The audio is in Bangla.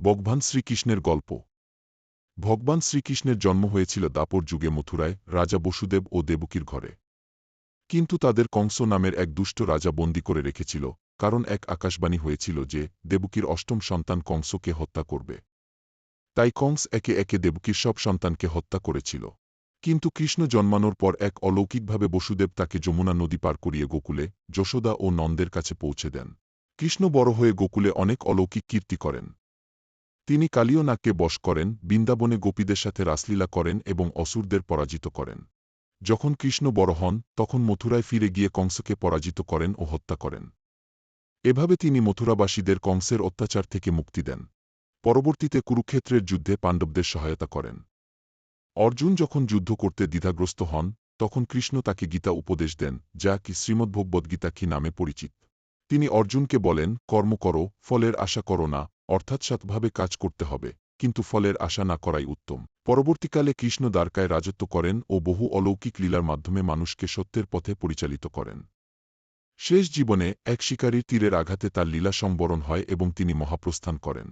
ভগবান শ্রীকৃষ্ণের গল্প। ভগবান শ্রীকৃষ্ণের জন্ম হয়েছিল দাপর যুগে মথুরায়, রাজা বসুদেব ও দেবকীর ঘরে। কিন্তু তাদের কংস নামের এক দুষ্ট রাজা বন্দী করে রেখেছিল, কারণ এক আকাশবাণী হয়েছিল যে, দেবকীর অষ্টম সন্তান কংসকে হত্যা করবে। তাই কংস একে একে দেবকীর সব সন্তানকে হত্যা করেছিল। কিন্তু কৃষ্ণ জন্মানোর পর এক অলৌকিকভাবে বসুদেব তাকে যমুনা নদী পার করিয়ে গোকুলে, যশোদা ও নন্দের কাছে পৌঁছে দেন। কৃষ্ণ বড় হয়ে গোকুলে অনেক অলৌকিক কীর্তি করেন। তিনি কালীয় নাগকে বশ করেন, বৃন্দাবনে গোপীদের সাথে রাসলীলা করেন এবং অসুরদের পরাজিত করেন। যখন কৃষ্ণ বড় হন, তখন মথুরায় ফিরে গিয়ে কংসকে পরাজিত করেন ও হত্যা করেন। এভাবে তিনি মথুরাবাসীদের কংসের অত্যাচার থেকে মুক্তি দেন। পরবর্তীতে কুরুক্ষেত্রের যুদ্ধে পাণ্ডবদের সহায়তা করেন। অর্জুন যখন যুদ্ধ করতে দ্বিধাগ্রস্ত হন, তখন কৃষ্ণ তাকে গীতা উপদেশ দেন, যা কি শ্রীমদ্ভগবদ্গীতা কি নামে পরিচিত। তিনি অর্জুনকে বলেন, কর্ম করো, ফলের আশা করো না অর্থাৎ সৎভাবে কাজ করতে হবে, কিন্তু ফলের আশা না করাই উত্তম। পরবর্তীকালে কৃষ্ণ দ্বারকায় রাজত্ব করেন ও বহু অলৌকিক লীলার মাধ্যমে মানুষকে সত্যের পথে পরিচালিত করেন। শেষ জীবনে এক শিকারীর তীরের আঘাতে তার লীলা সম্বরণ হয় এবং তিনি মহাপ্রস্থান করেন।